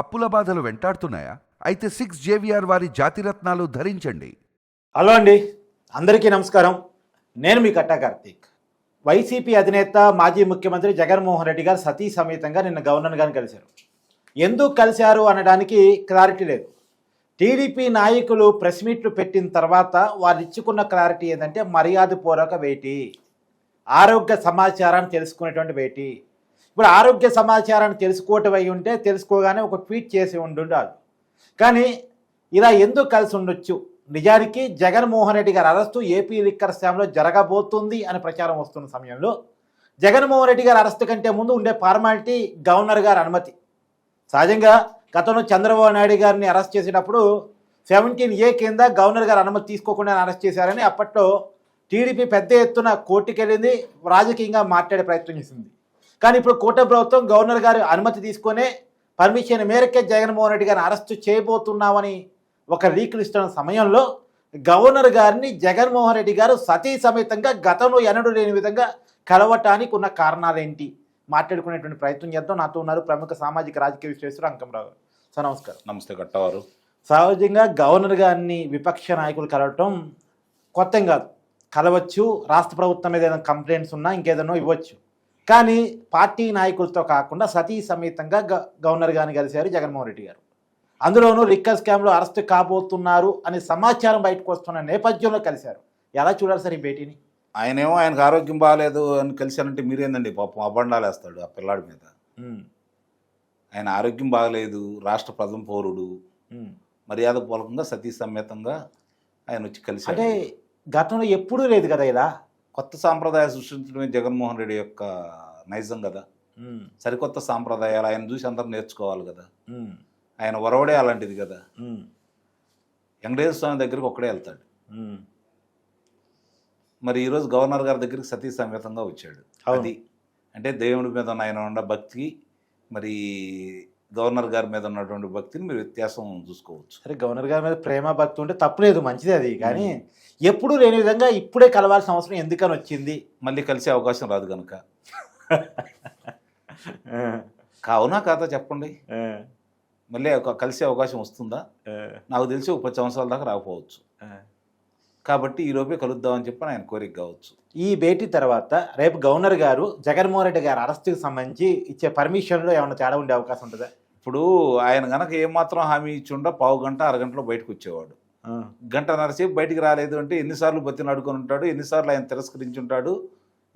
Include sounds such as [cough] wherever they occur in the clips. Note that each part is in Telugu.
అప్పుల బాధలు వెంటాడుతున్నాయా? అయితే సిక్స్ జేవిఆర్ వారి జాతిరత్నాలు ధరించండి. హలో అండి. అందరికీ నమస్కారం. నేను మీ కట్టా కార్తీక్. వైసీపీ అధినేత మాజీ ముఖ్యమంత్రి జగన్మోహన్ రెడ్డి గారు సతీ సమేతంగా నిన్న గవర్నర్ గారిని కలిశారు. ఎందుకు కలిశారు అనడానికి క్లారిటీ లేదు. టీడీపీ నాయకులు ప్రెస్ మీట్లు పెట్టిన తర్వాత వాళ్ళు ఇచ్చుకున్న క్లారిటీ ఏంటంటే మర్యాదపూర్వక వేటి ఆరోగ్య సమాచారాన్ని తెలుసుకునేటువంటి వేటి ఇప్పుడు ఆరోగ్య సమాచారాన్ని తెలుసుకోవటం అయి ఉంటే తెలుసుకోగానే ఒక ట్వీట్ చేసి ఉండుండాలి. కానీ ఇలా ఎందుకు కలిసి ఉండొచ్చు? నిజానికి జగన్మోహన్ రెడ్డి గారి అరెస్టు ఏపీ లిక్కర్ స్కామ్లో జరగబోతుంది అని ప్రచారం వస్తున్న సమయంలో జగన్మోహన్ రెడ్డి గారి అరెస్టు కంటే ముందు ఉండే ఫార్మాలిటీ గవర్నర్ గారి అనుమతి. సహజంగా గతంలో చంద్రబాబు నాయుడు గారిని అరెస్ట్ చేసేటప్పుడు సెవెంటీన్ ఏ కింద గవర్నర్ గారు అనుమతి తీసుకోకుండా అరెస్ట్ చేశారని అప్పట్లో టీడీపీ పెద్ద ఎత్తున కోర్టుకెళ్ళింది రాజకీయంగా మాట్లాడే ప్రయత్నం చేసింది. కానీ ఇప్పుడు కూటమి ప్రభుత్వం గవర్నర్ గారి అనుమతి తీసుకొనే పర్మిషన్ మేరకే జగన్మోహన్ రెడ్డి గారిని అరెస్టు చేయబోతున్నామని ఒక లీకులు ఇస్తున్న సమయంలో గవర్నర్ గారిని జగన్మోహన్ రెడ్డి గారు సతీ సమేతంగా గతంలో ఎన్నడూ లేని విధంగా కలవటానికి ఉన్న కారణాలేంటి? మాట్లాడుకునేటువంటి ప్రయత్నం చేద్దాం. నాతో ఉన్నారు ప్రముఖ సామాజిక రాజకీయ విశ్లేషకుడు అంకంరావు. సార్ నమస్కారం. నమస్తే కట్టవారు సహజంగా గవర్నర్ గారిని విపక్ష నాయకులు కలవటం కొత్త కాదు. కలవచ్చు. రాష్ట్ర ప్రభుత్వం మీద ఏదైనా కంప్లైంట్స్ ఉన్నా ఇంకేదైనా ఇవ్వచ్చు. కానీ పార్టీ నాయకులతో కాకుండా సతీ సమేతంగా గవర్నర్ గారిని కలిశారు జగన్మోహన్ రెడ్డి గారు. అందులోనూ లిక్కర్ స్కామ్లో అరెస్ట్ కాబోతున్నారు అనే సమాచారం బయటకు వస్తున్న నేపథ్యంలో కలిశారు. ఎలా చూడాలి సార్ ఈ భేటీని? ఆయనేమో ఆయనకు ఆరోగ్యం బాగాలేదు అని కలిశానంటే మీరేందండి పాపం అబండాలు వేస్తాడు ఆ పిల్లాడి మీద. ఆయన ఆరోగ్యం బాగలేదు రాష్ట్ర ప్రథమ పౌరుడు. మర్యాద పూర్వకంగా సతీ సమేతంగా ఆయన వచ్చి కలిశాడు. అంటే గతంలో ఎప్పుడూ లేదు కదా ఇలా? కొత్త సాంప్రదాయాలు సృష్టించడమే జగన్మోహన్ రెడ్డి యొక్క నైజం కదా. సరికొత్త సాంప్రదాయాలు ఆయన చూసి అందరూ నేర్చుకోవాలి కదా. ఆయన ఒరవడే అలాంటిది కదా. వెంకటేశ్వర స్వామి దగ్గరికి ఒక్కడే వెళ్తాడు. మరి ఈరోజు గవర్నర్ గారి దగ్గరికి సతీ సమేతంగా వచ్చాడు. అది అంటే దేవుడి మీద ఉన్న ఆయన ఉన్న భక్తి మరి గవర్నర్ గారి మీద ఉన్నటువంటి భక్తిని మీరు వ్యత్యాసం చూసుకోవచ్చు. సరే గవర్నర్ గారి మీద ప్రేమ భక్తి ఉంటే తప్పులేదు మంచిది అది. కానీ ఎప్పుడూ లేని విధంగా ఇప్పుడే కలవాల్సిన అవసరం ఎందుకని వచ్చింది? మళ్ళీ కలిసే అవకాశం రాదు కనుక [laughs] కావునా కాదా చెప్పండి. మళ్ళీ ఒక కలిసే అవకాశం వస్తుందా? నాకు తెలిసి ఒక పది సంవత్సరాల దాకా రాకపోవచ్చు. కాబట్టి ఈ లోపే కలుద్దామని చెప్పి ఆయన కోరిక కావచ్చు. ఈ భేటీ తర్వాత రేపు గవర్నర్ గారు జగన్మోహన్ రెడ్డి గారి అరెస్ట్కి సంబంధించి ఇచ్చే పర్మిషన్లో ఏమైనా తేడా ఉండే అవకాశం ఉంటుందా? ఇప్పుడు ఆయన గనక ఏమాత్రం హామీ ఇచ్చిండో పావు గంట అరగంటలో బయటకు వచ్చేవాడు. గంటన్నర సేపు బయటికి రాలేదు అంటే ఎన్నిసార్లు బతిని అడుకొని ఉంటాడు ఎన్నిసార్లు ఆయన తిరస్కరించి ఉంటాడు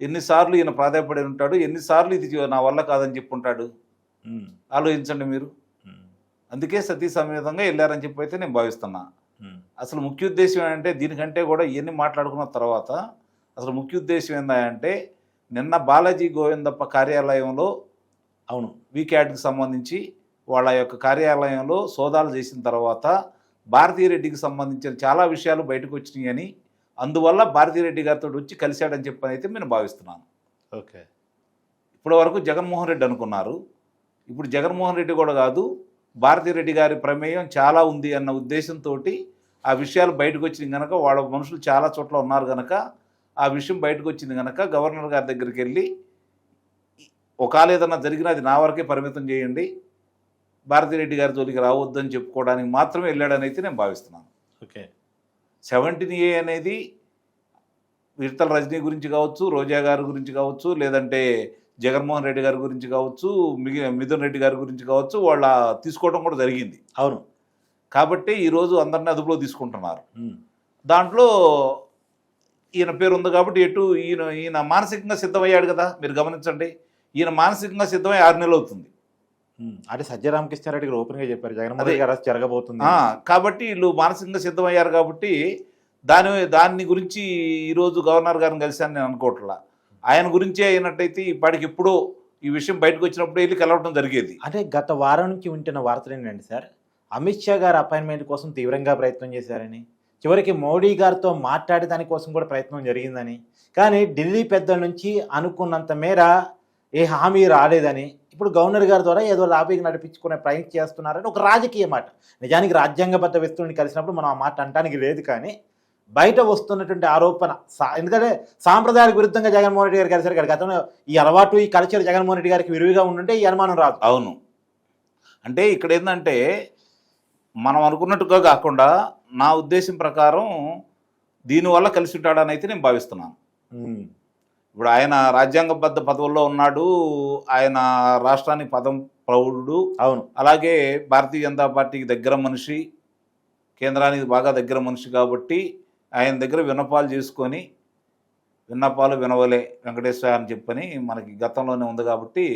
ఎన్నిసార్లు ఈయన ప్రాధాయపడి ఉంటాడు ఎన్నిసార్లు ఇది నా వల్ల కాదని చెప్పి ఉంటాడు. ఆలోచించండి మీరు. అందుకే సతీ సమేతంగా వెళ్ళారని చెప్పి అయితే నేను భావిస్తున్నా. అసలు ముఖ్య ఉద్దేశం ఏంటంటే దీనికంటే కూడా ఇవన్నీ మాట్లాడుకున్న తర్వాత అసలు ముఖ్య ఉద్దేశం ఏంటంటే నిన్న బాలాజీ గోవిందప్ప కార్యాలయంలో అవును. వీక్యాట్కి సంబంధించి వాళ్ళ యొక్క కార్యాలయంలో సోదాలు చేసిన తర్వాత భారతీరెడ్డికి సంబంధించిన చాలా విషయాలు బయటకు వచ్చినాయి అని అందువల్ల భారతీరెడ్డి గారితో వచ్చి కలిశాడని చెప్పని అయితే నేను భావిస్తున్నాను. ఓకే. ఇప్పటి వరకు జగన్మోహన్ రెడ్డి అనుకున్నారు. ఇప్పుడు జగన్మోహన్ రెడ్డి కూడా కాదు భారతీరెడ్డి గారి ప్రమేయం చాలా ఉంది అన్న ఉద్దేశంతో ఆ విషయాలు బయటకు వచ్చింది కనుక వాళ్ళ మనుషులు చాలా చోట్ల ఉన్నారు కనుక ఆ విషయం బయటకు వచ్చింది కనుక గవర్నర్ గారి దగ్గరికి వెళ్ళి ఒకవేళ ఏదన్నా జరిగినా అది నా వరకే పరిమితం చేయండి భారతిరెడ్డి గారి జోలికి రావద్దని చెప్పుకోవడానికి మాత్రమే వెళ్ళాడని అయితే నేను భావిస్తున్నాను. ఓకే. సెవెంటీన్ ఏ అనేది విడతల రజనీ గురించి కావచ్చు రోజా గారి గురించి కావచ్చు లేదంటే జగన్మోహన్ రెడ్డి గారి గురించి కావచ్చు మిగి మిథున్ రెడ్డి గారి గురించి కావచ్చు వాళ్ళ తీసుకోవడం కూడా జరిగింది. అవును. కాబట్టి ఈరోజు అందరినీ అదుపులో తీసుకుంటున్నారు. దాంట్లో ఈయన పేరు ఉంది కాబట్టి ఎటు ఈయన ఈయన మానసికంగా సిద్ధమయ్యాడు కదా మీరు గమనించండి. ఈయన మానసికంగా సిద్ధమై ఆరు నెలలు అవుతుంది. అంటే సత్యరామకృష్ణారెడ్డి గారు ఓపెన్గా చెప్పారు జగన్మోహన్ గారు జరగబోతుంది. కాబట్టి వీళ్ళు మానసికంగా సిద్ధమయ్యారు కాబట్టి దాని దాని గురించి ఈరోజు గవర్నర్ గారిని కలిశాను నేను అనుకోవట్లా. ఆయన గురించే అయినట్టయితే ఇప్పటికి ఎప్పుడో ఈ విషయం బయటకు వచ్చినప్పుడు వెళ్ళి కలవడం జరిగేది. అంటే గత వారం నుంచి వింటున్న వార్తలు ఏంటంటే సార్ అమిత్ షా గారు అపాయింట్మెంట్ కోసం తీవ్రంగా ప్రయత్నం చేశారని చివరికి మోడీ గారితో మాట్లాడే దానికోసం కూడా ప్రయత్నం జరిగిందని కానీ ఢిల్లీ పెద్దల నుంచి అనుకున్నంత మేర ఏ హామీ రాలేదని ఇప్పుడు గవర్నర్ గారి ద్వారా ఏదో లాబింగ్ నడిపించుకునే ప్రయత్నం చేస్తున్నారని ఒక రాజకీయ మాట. నిజానికి రాజ్యాంగబద్ధ వ్యక్తుల్ని కలిసినప్పుడు మనం ఆ మాట అనడానికి లేదు కానీ బయట వస్తున్నటువంటి ఆరోపణ సా- ఎందుకంటే సాంప్రదాయాలకు విరుద్ధంగా జగన్మోహన్ రెడ్డి గారు కలిసారు కదా గతంలో ఈ అలవాటు ఈ కల్చర్ జగన్మోహన్ రెడ్డి గారికి విరివిగా ఉండుంటే ఈ అనుమానం రాదు. అవును. అంటే ఇక్కడ ఏంటంటే మనం అనుకున్నట్టుగా కాకుండా నా ఉద్దేశం ప్రకారం దీనివల్ల కలిసి ఉంటాడని అయితే నేను భావిస్తున్నాను. ఇప్పుడు ఆయన రాజ్యాంగబద్ధ పదవుల్లో ఉన్నాడు ఆయన రాష్ట్రానికి పదం ప్రౌఢుడు అవును. అలాగే భారతీయ జనతా పార్టీకి దగ్గర మనిషి కేంద్రానికి బాగా దగ్గర మనిషి కాబట్టి ఆయన దగ్గర విన్నపాలు చేసుకొని విన్నపాలు వినవలే వెంకటేశ్వర అని చెప్పని మనకి గతంలోనే ఉంది కాబట్టి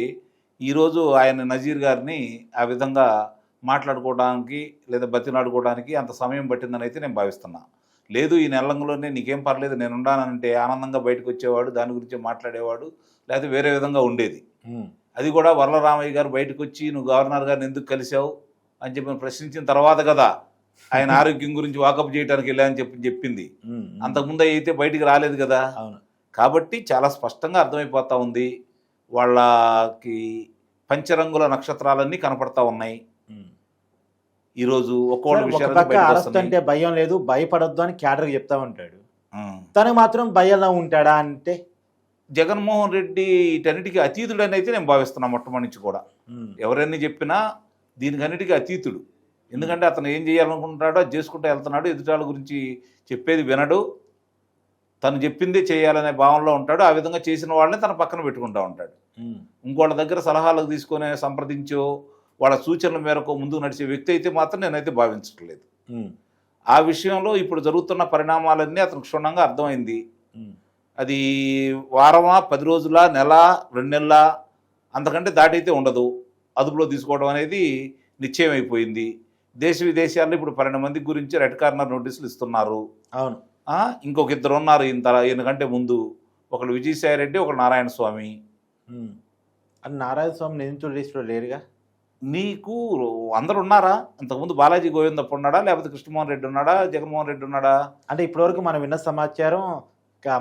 ఈరోజు ఆయన నజీర్ గారిని ఆ విధంగా మాట్లాడుకోవడానికి లేదా బతిలాడుకోవడానికి అంత సమయం పట్టిందని అయితే నేను భావిస్తున్నా. లేదు ఈ నెలంలోనే నీకేం పర్లేదు నేను ఉన్నానంటే ఆనందంగా బయటకు వచ్చేవాడు దాని గురించి మాట్లాడేవాడు లేకపోతే వేరే విధంగా ఉండేది. అది కూడా వరలరామయ్య గారు బయటకు వచ్చి నువ్వు గవర్నర్ గారిని ఎందుకు కలిసావు అని చెప్పి ప్రశ్నించిన తర్వాత కదా ఆయన [laughs] ఆరోగ్యం గురించి వాకప్ చేయడానికి వెళ్ళా అని చెప్పి చెప్పింది. అంతకుముందు అయితే బయటికి రాలేదు కదా. అవును. కాబట్టి చాలా స్పష్టంగా అర్థమైపోతా ఉంది. వాళ్ళకి పంచరంగుల నక్షత్రాలన్నీ కనపడతా ఉన్నాయి. ఈరోజు పక్క బయటకు అరెస్ట్. అంటే భయం లేదు భయపడొద్దు అని క్యాడర్కి చెప్తా ఉంటాడు. తను మాత్రం భయంలో ఉంటాడా అంటే? జగన్మోహన్ రెడ్డి వీటన్నిటికీ అతీతుడని అయితే నేను భావిస్తున్నా మొట్టమొదటి నుంచి కూడా ఎవరన్నీ చెప్పినా దీనికన్నిటికీ అతీతుడు. ఎందుకంటే అతను ఏం చేయాలనుకుంటున్నాడో అది చేసుకుంటూ వెళ్తున్నాడు ఎదుటాల గురించి చెప్పేది వినడు. తను చెప్పిందే చేయాలనే భావనలో ఉంటాడు. ఆ విధంగా చేసిన వాళ్ళని తన పక్కన పెట్టుకుంటూ ఉంటాడు. ఇంకోళ్ళ దగ్గర సలహాలకు తీసుకొని సంప్రదించో వాళ్ళ సూచనల మేరకు ముందుకు నడిచే వ్యక్తి అయితే మాత్రం నేనైతే భావించట్లేదు. ఆ విషయంలో ఇప్పుడు జరుగుతున్న పరిణామాలన్నీ అతనికి క్షుణ్ణంగా అర్థమైంది. అది వారమా పది రోజుల నెల రెండు నెలల అంతకంటే దాటైతే ఉండదు. అదుపులో తీసుకోవడం అనేది నిశ్చయం అయిపోయింది దేశ విదేశాల్లో ఇప్పుడు పన్నెండు మంది గురించి రెడ్ కార్నర్ నోటీసులు ఇస్తున్నారు. అవును. ఇంకొక ఇద్దరు ఉన్నారు తర ఈయనకంటే ముందు. ఒకళ్ళు విజయసాయి రెడ్డి ఒకళ్ళు నారాయణ స్వామి. నారాయణ స్వామి నిందితుడు లిస్టులో లేరుగా? నీకు అందరు ఉన్నారా ఇంతకుముందు బాలాజీ గోవిందప్ప ఉన్నాడా? లేకపోతే కృష్ణమోహన్ రెడ్డి ఉన్నాడా? జగన్మోహన్ రెడ్డి ఉన్నాడా? అంటే ఇప్పటివరకు మనం విన్న సమాచారం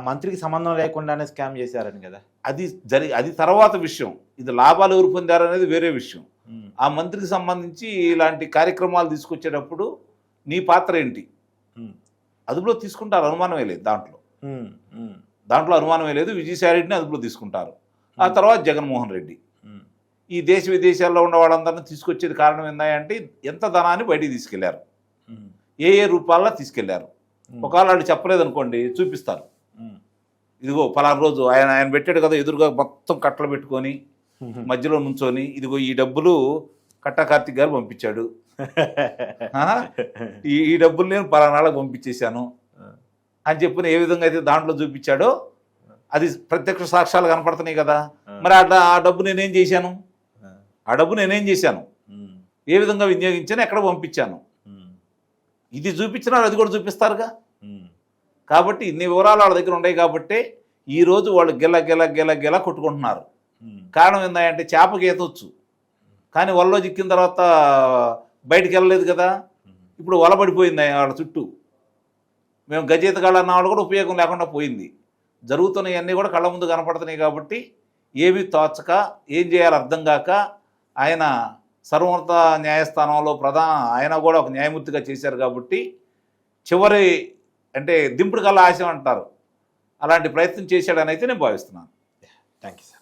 మంత్రికి సంబంధం లేకుండానే స్కామ్ చేశారని కదా. అది జరి అది తర్వాత విషయం. ఇది లాభాలు ఎవరు పొందారు అనేది వేరే విషయం. ఆ మంత్రికి సంబంధించి ఇలాంటి కార్యక్రమాలు తీసుకొచ్చేటప్పుడు నీ పాత్ర ఏంటి? అదుపులో తీసుకుంటారు అనుమానమే లేదు దాంట్లో. దాంట్లో అనుమానమే లేదు విజయసాయి రెడ్డిని అదుపులో తీసుకుంటారు. ఆ తర్వాత జగన్మోహన్ రెడ్డి. ఈ దేశ విదేశాల్లో ఉన్న వాళ్ళందరినీ తీసుకొచ్చేది కారణం ఏంటంటే ఎంత ధనాన్ని బయటికి తీసుకెళ్ళారు? ఏ ఏ రూపాల్లో తీసుకెళ్ళారు? ఒకవేళ వాళ్ళు చెప్పలేదు అనుకోండి చూపిస్తారు ఇదిగో పలానా రోజు ఆయన ఆయన పెట్టాడు కదా ఎదురుగా మొత్తం కట్టలు పెట్టుకొని. మధ్యలో నుంచొని ఇదిగో ఈ డబ్బులు కట్టా కార్తిక్ గారు పంపించాడు. [laughs] ఈ డబ్బులు నేను పలానాళ్ళకి పంపించేశాను. అని చెప్పిన ఏ విధంగా అయితే దాంట్లో చూపించాడో అది ప్రత్యక్ష సాక్ష్యాలు కనపడుతున్నాయి కదా. మరి అట్లా ఆ డబ్బు నేనేం చేశాను? ఆ డబ్బు నేనేం చేశాను? ఏ విధంగా వినియోగించాను ఎక్కడ పంపించాను? ఇది చూపించినా అది కూడా చూపిస్తారుగా? కాబట్టి ఇన్ని వివరాలు వాళ్ళ దగ్గర ఉన్నాయి కాబట్టి ఈ రోజు వాళ్ళు గిల గిల గిల గిల కొట్టుకుంటున్నారు. కారణం ఏంటంటే చేపకి ఈతొచ్చు కానీ వలలో చిక్కిన తర్వాత బయటికి వెళ్ళలేదు కదా. ఇప్పుడు వల పడిపోయింది వాళ్ళ చుట్టూ. మేము గజేతగాళ్ళు అన్న వాళ్ళు కూడా ఉపయోగం లేకుండా పోయింది. జరుగుతున్నవన్నీ కూడా కళ్ళ ముందు కనపడుతున్నాయి కాబట్టి ఏమీ తోచక ఏం చేయాలో అర్థం కాక ఆయన సర్వోన్నత న్యాయస్థానంలో ప్రధాన ఆయన కూడా ఒక న్యాయమూర్తిగా చేశారు కాబట్టి చివరి అంటే దింపుడు కల్లా ఆశయం అంటారు. అలాంటి ప్రయత్నం చేశాడని అయితే నేను భావిస్తున్నాను. Thank you sir